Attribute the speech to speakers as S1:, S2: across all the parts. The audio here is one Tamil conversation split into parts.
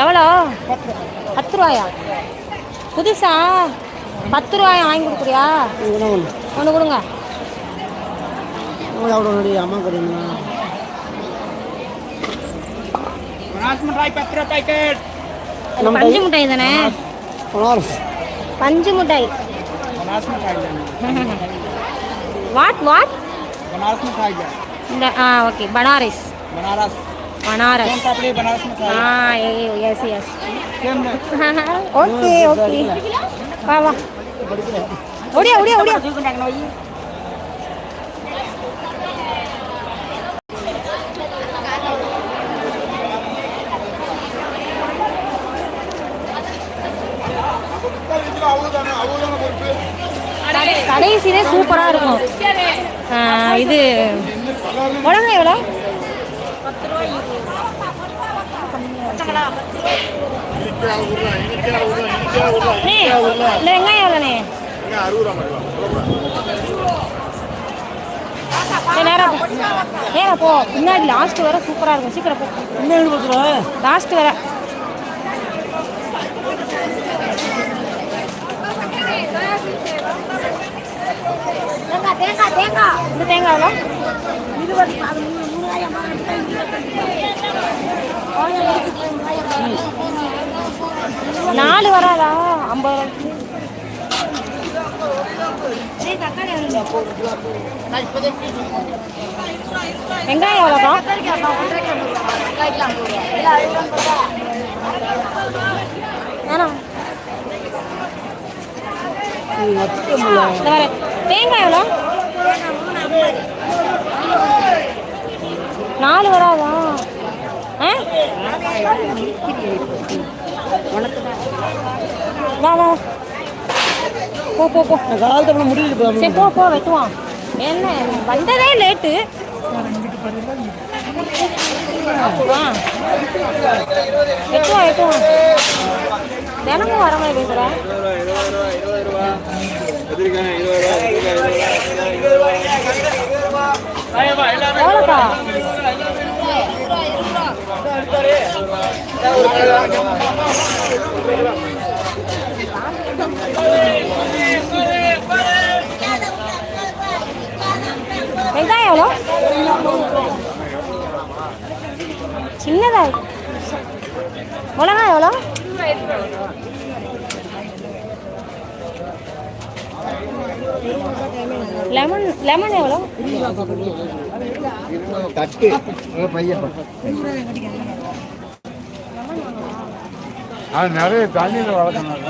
S1: எவ்வளோ? பத்து ரூபாயா புதுசா? பத்து ரூபாயா வாங்கி கொடுக்குறியா?
S2: ஒன்று
S1: கொடுங்க.
S3: அம்மா
S1: கொடுங்க பஞ்சு மிட்டாய் தானே? பஞ்சு மிட்டாய். வாட் வாட்
S3: பனாரஸ்
S1: இந்த ஆ ஓகே பனாரஸ். பனாரஸ்.
S3: सोन पापड़ी बनारस मिठाई
S1: ஆ yes yes
S3: same
S1: okay okay வா வா ஓடியா ஓடியா ஓடியா கடைசியிலே சூப்பராக இருக்கும் ஆ, இது உடனே வெங்காயம் எவ்வளோண்ணே நேரம் நேரா போ நேரா பின்னாடி லாஸ்ட் வர சூப்பராக இருக்கும் சீக்கிரம் போ லாஸ்ட் வர தேங்காய் தேங்காய் இந்த தேங்காய் நாலு வராதா? ஐம்பது ரூபாய்க்கு எவ்வளோ? வெங்காயம் எவ்வளோக்கா வேணாம் தேங்காய் எவ்வளோ? நாலு வராதா? ஆ? வா வா. போ போ போ.
S2: காலத்தை பண்ண முடியல
S1: சரி போ போ வெட்டுவான் என்ன வந்ததே லேட்டு. வெட்டுவான் வெட்டுவான் தினமும் வர மாதிரி பேசுற எவ்வளோக்கா வெங்காயம் எவ்வளோ சின்னதா இருக்கு. மிளகா எவ்வளோ லெமன் லெமன் எவ்வளோ
S2: தட்டு பையன்
S4: அது நிறைய தண்ணியில் வளர்க்கணும்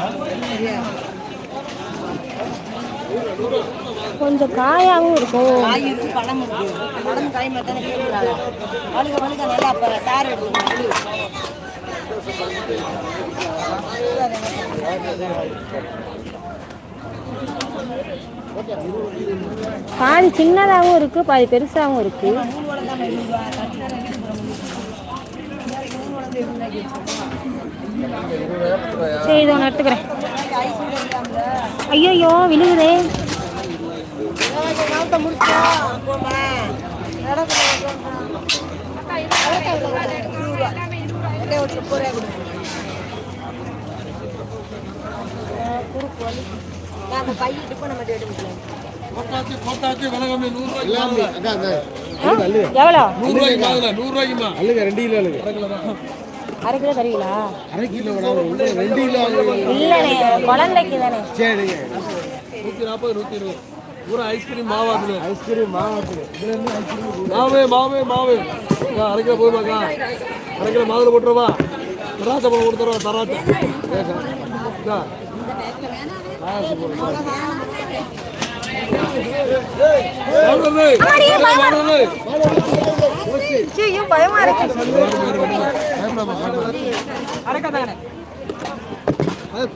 S1: கொஞ்சம் காயாகவும் இருக்கும்.
S5: காய் இருக்கு பழம் இருக்கு பழம் காய் மட்டும் தானே கேட்குறாங்க வழுக வழுக நல்லா அப்போ சாறு எடுக்கணும்.
S1: பாதி சின்னதாகவும் இருக்கு பாதி பெருசாகவும் இருக்கு. சரி இதை ஒன்று எடுத்துக்கிறேன் ஐயோ விழுகுதே
S5: குறுக்கு பையன்
S4: கொட்டாச்சி விலகமே நூறு
S2: எல்லாமே அதான் அதான்.
S1: எவ்வளோ?
S2: அழுக ரெண்டு கிலோ அழுகு.
S1: அரை கிலோ தருவீங்களா
S2: அரை கிலோ வேணாம் உள்ள ரெண்டு கிலோ
S1: இல்லைண்ணே குழந்தைக்கு தானே.
S2: சரிங்க.
S4: நூற்றி நாற்பது நூற்றி இருபது. பூரா ஐஸ்கிரீம் மாவாதுல
S2: ஐஸ்கிரீம் மாவாத்து இதுல இருந்து ஐஸ்கிரீம்
S4: மாவே மாவே மாவே. அக்கா, அரை கிலோ போதுமாக்கா அரை கிலோ மாதுளை போட்டுருவா. தராசை பழம் கொடுத்துருவா தராசை
S1: பயமா இருக்கு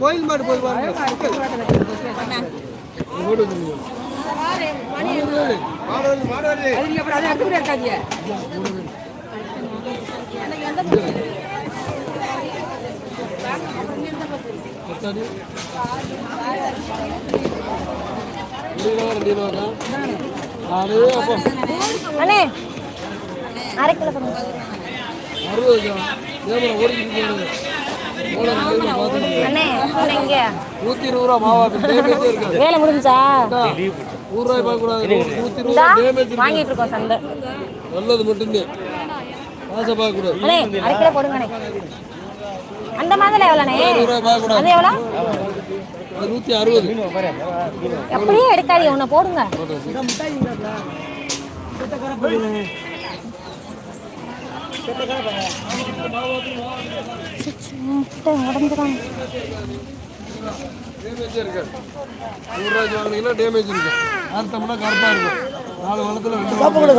S2: கோயில் மாடு போய் பாருங்க
S4: ஓடு வந்து. வாங்குறது.
S2: மாடு வருது மாடு வருது
S4: பத்தாது. ரெண்டு கிலோ ரெண்டு கிலோக்கா அடே அப்பா
S1: அண்ணே அரை கிலோ பண்ணுங்க
S4: அறுபது கிலோ ஏன் ஓடிக்கிட்டு இருக்கீங்க? ஓட முடியுமா? பார்த்துட்டு.
S1: அண்ணே அண்ணே இங்க.
S4: நூத்தி இருபது ரூபா மாவா
S1: வேலை முடிஞ்சா?
S4: நூறு ரூபாய் பார்க்க கூடாது நூத்தி இருபது ரூபாய் டேமேஜ்
S1: வாங்கிட்டு இருக்கோம் சந்தை.
S4: நல்லது மட்டும்தான். காசை பார்க்க கூடாது
S1: அண்ணே அரை கிலோ போடுங்கண்ணே அந்த மாதிரி எவ்வளோண்ணே? அது எவ்வளோ?
S4: நூத்தி அறுபது.
S1: அப்படியே எடுக்காதீங்க உன்னை போடுங்க. உடம்புதான்
S4: டேமேஜே இருக்காது நூறு ரூபாய்க்கு வாங்கினீங்கன்னா டேமேஜ் இருக்கும் அறுத்தோம்னா கருப்பா இருக்கும். நாலு வளத்துல ரெண்டு
S5: சாப்பிட கூட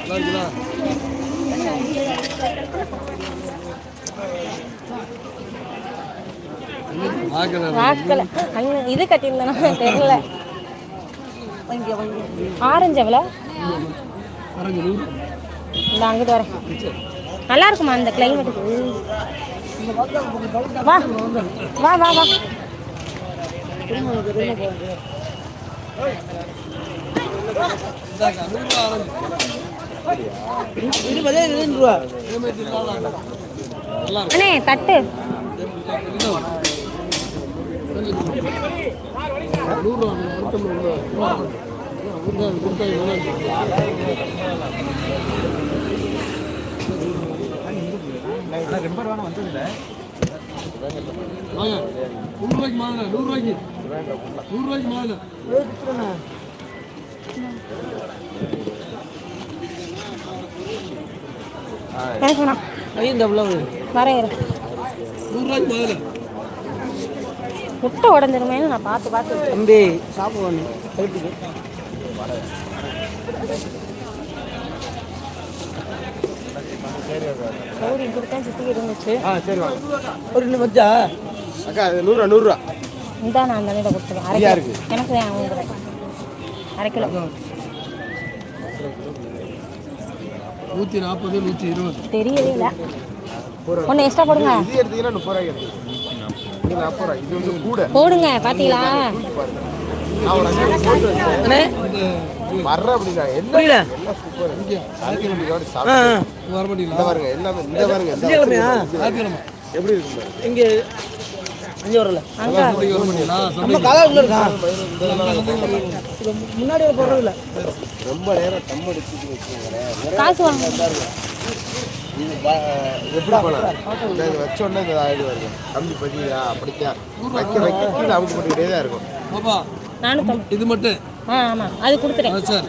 S4: நல்லா இருக்குதா?
S1: இது கட்டியிருந்தேனா தெரியல. ஆரஞ்சு எவ்வளோ? இந்த அங்கிட்டு வரேன். நல்லா இருக்குமா இந்த கிளைமேட்டுக்கு வா வா வா வா.
S4: இந்தாங்க
S5: இது பதினேழு ரூபா
S1: அண்ணே தட்டு.
S4: நூறு ரூபா இருக்கும் வாங்க நூறு ரூபாய்க்கு மாதுங்க நூறு ரூபாய்க்கு
S1: எனக்கு வேணாம்
S4: மாதுங்க
S1: முட்டை உடஞ்சிருமேன்னு நான் பார்த்து பார்த்து
S5: தம்பி சாப்பிடுவானு
S1: சௌரி இப்படித்தான் சுற்றிக்கிட்டு இருந்துச்சு.
S5: ஒரு ரெண்டு மச்சா
S2: அக்கா அது நூறுரூவா நூறுரூவா.
S1: இந்தா நான் அந்த இதை கொடுத்துருவேன். அரை எனக்கு அரை கிலோ
S4: நூற்றி நாற்பது நூற்றி இருபது.
S1: தெரியவே இல்லை ஒன்று எக்ஸ்ட்ரா போடுங்க.
S2: இது எடுத்தீங்கன்னா முப்பது இது நாற்பது ரூபாய். இது வந்து கூட.
S1: போடுங்க பார்த்தீங்களா
S2: வர்ற அப்படின்னா
S5: புரியல.
S4: வர மாட்டீங்களா?
S2: பாருங்க எல்லாமே இந்த பாருங்க எப்படி இருக்கு.
S5: இங்கே அஞ்சு வரல நம்ம கதை உள்ள இருக்கா? முன்னாடி போடுறது இல்லை.
S2: ரொம்ப நேரம் தம் அடிச்சுட்டு வச்சுக்கோங்களேன்
S1: காசு வாங்க.
S2: எப்படி இது வச்ச உடனே இந்த ஆயிடு வருது கம்பி பதியா அப்படித்தான். வைக்க வைக்க கீழே அமுக்கு பண்ணிக்கிட்டே தான் இருக்கும்.
S4: பாப்பா
S1: நானூற்றம்பது
S4: இது மட்டும்.
S1: ஆ ஆமாம் அது கொடுத்துறேன்
S4: சார்.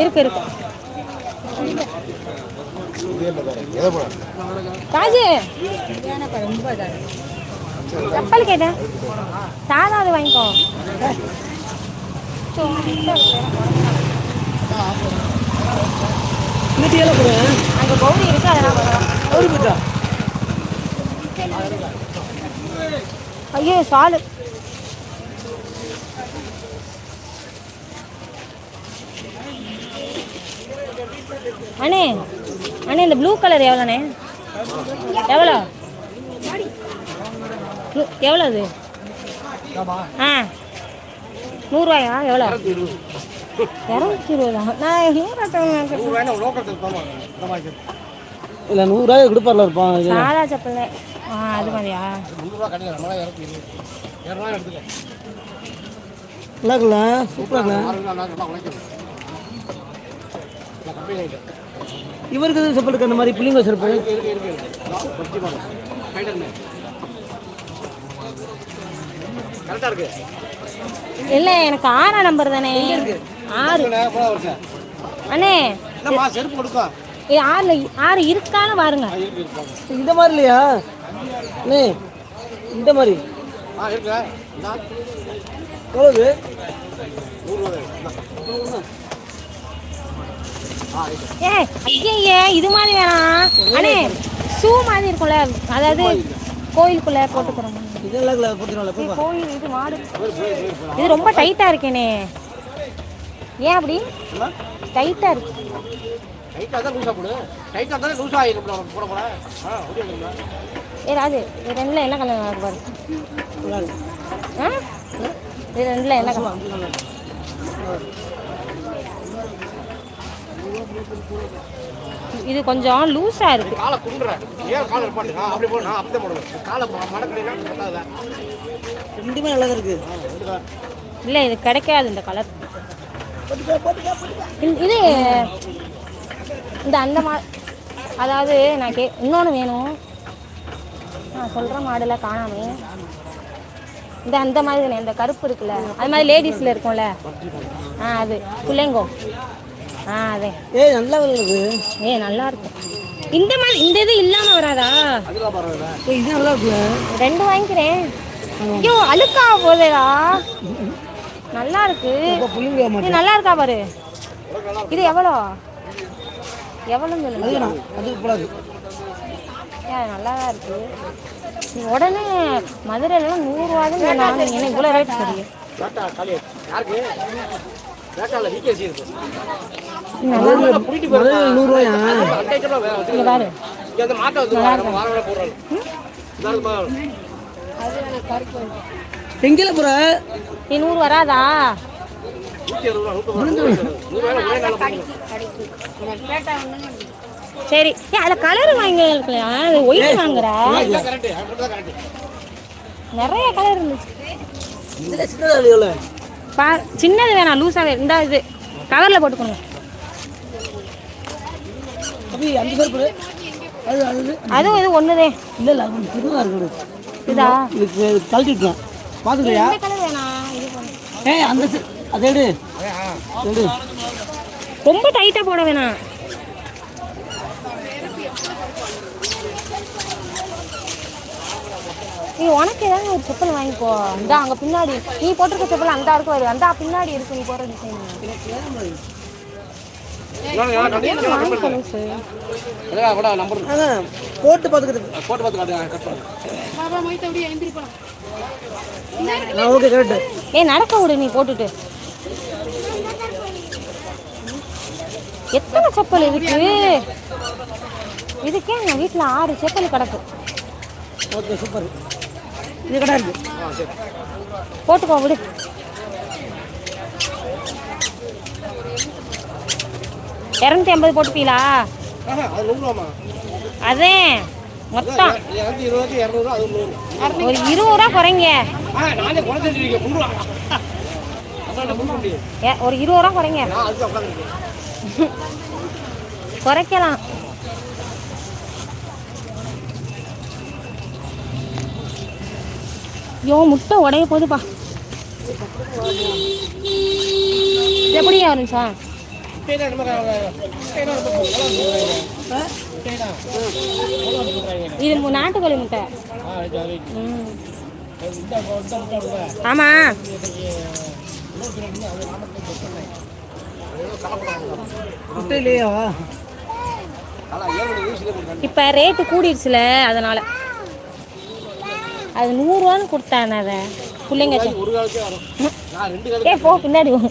S1: இருக்கு இருக்கு. காஜு செப்பல் கேட்டேன் சாதா அது வாங்கிக்கோ. அங்கே கௌரி இருக்கு அதெல்லாம் ஐயோ சாலு. அண்ணே அண்ணே இந்த ப்ளூ கலர் எவ்வளோண்ணே? எவ்வளோ? எவ்வளோ அது? ஆ. நூறுரூவாயா எவ்வளோ? இரநூத்தி இருபதா நான் நூறுரூவா
S5: இல்லை நூறுரூவாய் கொடுப்பார்ல இருப்பான் இது.
S1: சாதா செப்பல். ஆ அது மாதிரியா?
S5: நல்லா இருக்குல்ல சூப்பராக இருக்குல்ல இவருக்கு எதுவும் செப்பல் இருக்கு? அந்த மாதிரி புள்ளிங்க செருப்பு
S1: இல்லை எனக்கு ஆறாம் நம்பர் தானே. ஆறு. அண்ணே
S2: செருப்பு கொடுக்கும்
S1: இது ஆறுல ஆறு இருக்கான்னு பாருங்க.
S5: இந்த மாதிரி இல்லையா? அண்ணே இந்த மாதிரி.
S2: ஆ இருக்கா இந்தா.
S5: எவ்வளவு?
S1: ஏ ஐயே இது மாதிரி வேணாம். அண்ணே ஷூ மாதிரி இருக்கும்ல அதாவது கோயிலுக்குள்ள போட்டுக்கிறோம். கோயில் இது மாடு. இது ரொம்ப டைட்டா இருக்கேனே. ஏன் அப்படி? டைட்டா இருக்கு. ஏ ராஜு ரெண்டுல என்ன கலர் பாரு. ஆ? ரெண்டுல என்ன கலர் இது கொஞ்சம் லூஸா இருக்கு.
S2: காலை குண்டுறேன் ஏன் காலை இருப்பாட்டு அப்படி போடு. நான் அப்படியே போடுவேன். காலை பத்தாத
S5: ரெண்டுமே நல்லது இருக்கு
S1: இல்ல இது கிடைக்காது இந்த கலர் இது இந்த அந்த மா அதாவது நான் கே இன்னொன்று வேணும். நான் சொல்கிற மாடல காணாமே. இந்த அந்த மாதிரி தானே, இந்த கருப்பு இருக்குல்ல. அது மாதிரி லேடிஸில் இருக்கும்ல. ஆ அது. புள்ளைங்கோ. ஆ அதே.
S5: ஏய் நல்லா இருக்கு
S1: ஏ நல்லா இருக்கும் இந்த மாதிரி இந்த இது இல்லாமல் வராதா?
S5: ஏய் இது நல்லா இருக்குல்ல?
S1: ரெண்டு வாங்கிக்கிறேன். ஐயோ அழுக்கா போதேடா நல்லா இருக்கு. இது நல்லா இருக்கா பாரு. இது எவ்வளோ? எவ்வளோன்னு சொல்லுங்க. ஏன் நல்லா தான் இருக்கு. நீ உடனே மதுரையிலலாம் நூறுரூவாதான் சொன்னாங்க நீங்க என்ன இவ்வளோ ரேட் சரி
S5: நூறுரூவாயா எங்கேல போற
S1: நீ நூறு வராதா சரி அதில் கலர் வாங்கி இருக்கலையா அது ஒயிட் வாங்குற நிறைய கலர் இருந்துச்சு.
S5: சின்னதா
S1: வேணாம் லூஸாகவே இந்த இது. கவரில் போட்டுக்கோங்க.
S5: அப்படி அது அது
S1: அதுவும் இது ஒன்றுதே
S5: இல்லை இல்லை அது இருக்குது
S1: இதா?
S5: இதுக்கு கழட்டிட்டேன். ஏய் அந்த அதை எடு. எடு.
S1: ரொம்ப டைட்டாக போட வேணாம். நீ உனக்கு ஏதாவது ஒரு செப்பல் வாங்கிக்கோ. இந்த அங்கே பின்னாடி. நீ போட்டிருக்க செப்பல் அந்த ஆளுக்கு வருது அந்த பின்னாடி இருக்கு நீ போடுற டிசைன்
S5: போட்டு பார்த்துக்கிட்டு
S2: போட்டு பார்த்து காட்டுங்க கட் பண்ணுங்க
S5: ஆ ஓகே கரெக்டு
S1: ஏய் நடக்க விடு நீ போட்டுட்டு. எத்தனை செப்பல் இருக்கு இதுக்கே எங்கள் வீட்டில் ஆறு செப்பல் கிடக்கு.
S5: Okay super. இது கடை இருக்கு
S1: போட்டுக்கோ விடு. இரநூத்தி ஐம்பது போட்டுப்பீங்களா
S2: அது
S1: மொத்தம். ஒரு இருபது ரூபா குறைங்க. ஒரு இருபது ரூபா குறைங்க. குறைக்கலாம். ஐயோ முட்டை உடைய போகுதுப்பா ஒரு நிமிஷம் இது மு- நாட்டுக்கோழி முட்டை. ம். ஆமா. இப்போ ரேட்டு கூடிடுச்சுல அதனால. அது நூறுரூவான்னு கொடுத்தானே அதை. பிள்ளைங்க செ-
S2: ஒரு காலத்தே வரும். நான் ரெண்டு காலத்து
S1: ஏ போ பின்னாடி போ.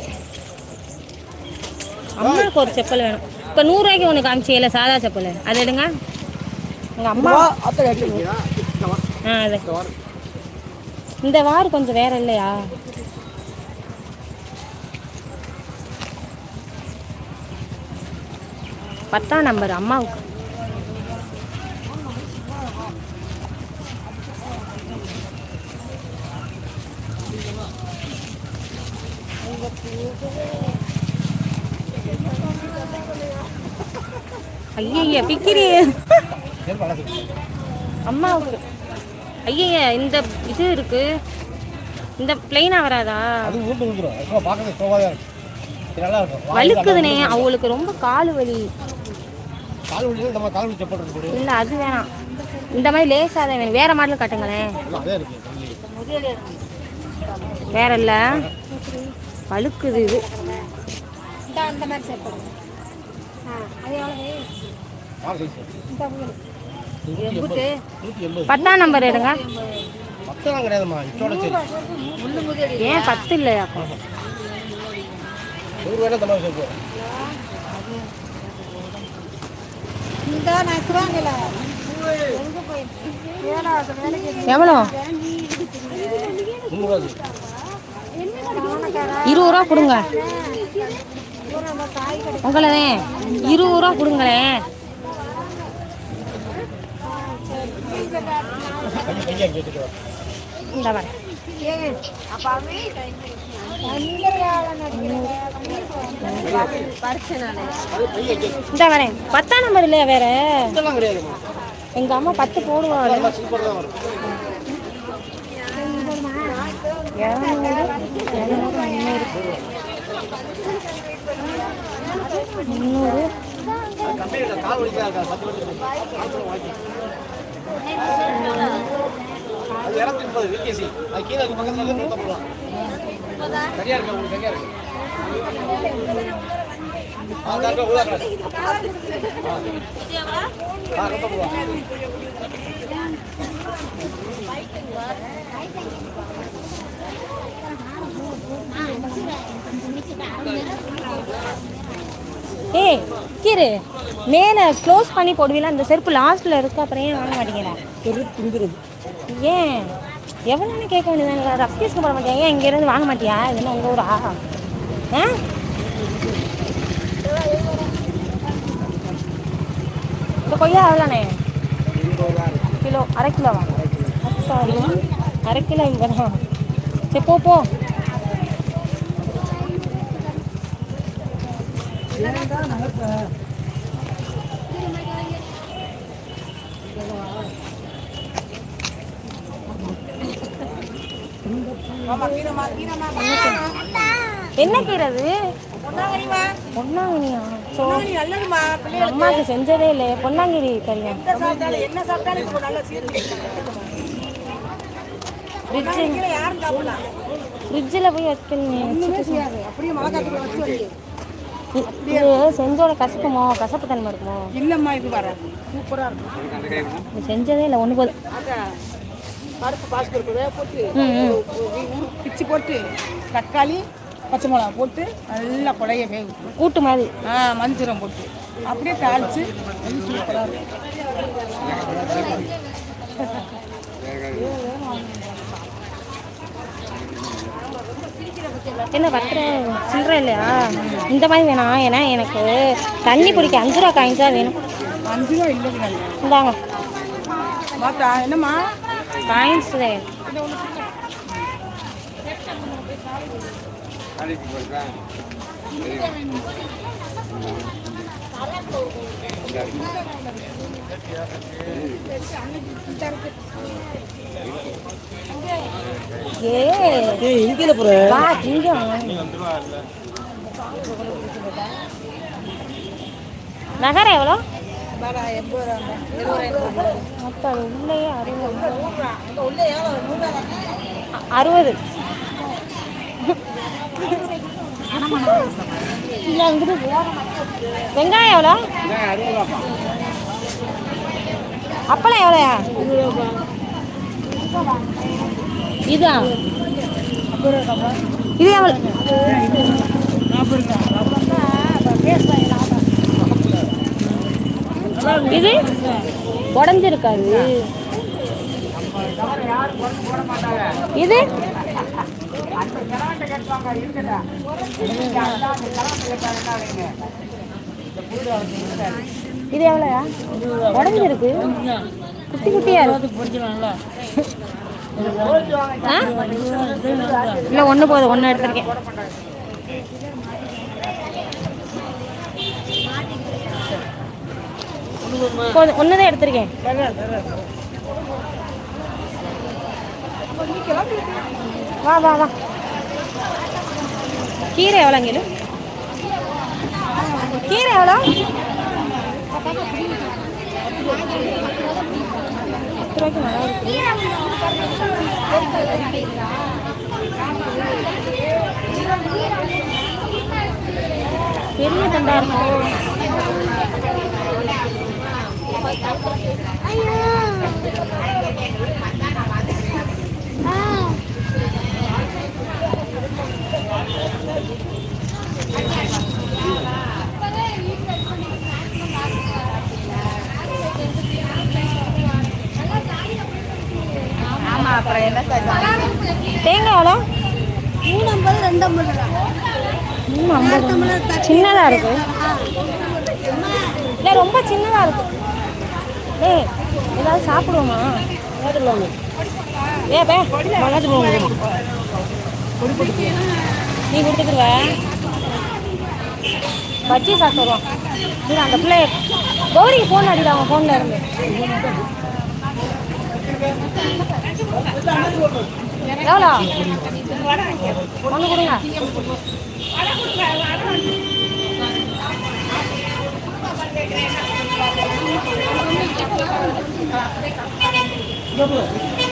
S1: அம்மாவுக்கு ஒரு செப்பல் வேணும். இப்போ நூறுரூவாய்க்கு ஒன்று காமிச்சியல சாதா செப்பல். அது எடுங்க. எங்கள் அம்மா ஆ அது. இந்த வார் கொஞ்சம் வேற இல்லையா? பத்தாம் நம்பர் அம்மாவுக்கு. ஐயய்ய பிக்கிரி. அம்மாவுக்கு. ஐயய்ய இந்த இது இருக்கு. இந்த பிளைனா வராதா? வழுக்குதுனே அவங்களுக்கு ரொம்ப கால் வலி. இல்லை அது வேணாம். இந்த மாதிரி லேசாக தான் வேணும். வேற மாடல் காட்டுங்களேன். வேற இல்லை. வழுக்குது இது.
S2: ஆறு சைஸ்
S1: பத்தாம் நம்பர் எடுங்க.
S2: சரி
S1: ஏன் பத்து இல்லையா?
S2: நூறு வேணா
S5: நான்
S1: எவ்வளோ? இருபது ரூபா கொடுங்க. உங்களே இருபது ரூபா கொடுங்களேன். இந்த வரேன் இந்த வரேன் பத்தாம் நம்பர் இல்லையா வேற. எங்க அம்மா பத்து போடுவாங்க முந்நூறு
S2: அது இரநூத்தி முப்பது விகேசி அது கீழே இருக்க பக்கத்தில் இருந்து நூற்றம்பது சரியா இருக்கு உங்களுக்கு சரியா இருக்கு ஆ கரெக்டாக உள்ள ஆ ரொம்ப போடுவா
S1: ஏய் கீரு மேலே க்ளோஸ் பண்ணி போடுவீங்களா அந்த செருப்பு லாஸ்ட்டில் இருக்கு அப்புறம் ஏன் வாங்க மாட்டேங்கிறா ஏன்? எவ்வளோன்னு கேட்க வேண்டியதாங்க ரஃபீஸ்க்கு போட மாட்டியா ஏன் இங்கேருந்து வாங்க மாட்டியா? இது என்ன உங்கள் ஊரா? ஆ? இந்த கொய்யா எவ்வளோண்ணே கிலோ அரை கிலோவா? சாரி அரை கிலோ. இங்கே தான் சரி போ. என்ன கீரை அது?
S3: நல்லதுமா
S1: அம்மாவுக்கு செஞ்சதே இல்லை தெரியும்
S3: சாப்பிட்டாலும் என்ன சாப்பிட்டாலும் நல்லா
S1: ஃப்ரிட்ஜில் போய் வைக்கணும்.
S3: அப்படியே மிளகாத்தூள் வச்சு வை
S1: இது செஞ்சோட கசப்புமோ? கசப்பு தன்மை இருக்குமோ?
S3: இல்லைம்மா இது வர. சூப்பராக இருக்கும்.
S1: இது செஞ்சதே இல்லை ஒன்று போதும்
S3: பருப்பு பருப்பு வேக போட்டு பிச்சு போட்டு தக்காளி பச்சை மிளகா போட்டு நல்லா குழைய வேக
S1: கூட்டு மாதிரி.
S3: ஆ மஞ்சரம் போட்டு. அப்படியே தாளிச்சு அது சூப்பராக இருக்கும்.
S1: என்ன பத்திர? சில்லற இல்லையா? இந்த மாதிரி வேணாம். ஏன்னா எனக்கு தண்ணி பிடிக்க அஞ்சு ரூபா காயின்ஸ் தான் வேணும்.
S3: அஞ்சு ரூபா இல்லைங்க
S1: இந்தாங்க.
S3: என்னம்மா?
S1: காயின்ஸ் ஏ
S5: எங்கே போற
S1: வா இங்க நகரம் எவ்வளோ உள்ளேயே அறுபது அறுபது வெங்காயம் எவ்வளோ? அப்பளம் எவ்வளோயா இதா? இது எவ்வளோ இது? உடஞ்சிருக்காது. இது? இது எவ்வளோயா? உடஞ்சிருக்கு. குட்டி குட்டியா இருக்கு. இல்லை ஒன்று போதும். ஒன்று எடுத்திருக்கேன். போதும். ஒன்று தான் எடுத்திருக்கேன். வா வா வா. கீரை எவ்வளோங்க கீரை எவ்வளோ? பத்து ரூபாய்க்கு நல்லா இருக்கு பெரிய தண்டா இருக்கும் தேங்காய் எவ்வளோ
S5: மூணு ஐம்பது ரெண்டு ஐம்பது
S1: மூணு ஐம்பது சின்னதாக இருக்கு இல்லை ரொம்ப சின்னதாக இருக்கு. ஏய் ஏதாவது சாப்பிடுவோமா? ஏ பே. நீ கொடுத்துக்குருவ. பஜ்ஜி சாப்பிடுவோம் இது அந்த பிள்ளை கௌரிக்கு ஃபோன் அடிடா அவன் ஃபோனில் இருந்து. எவ்வளோ? ஒன்று கொடுங்க.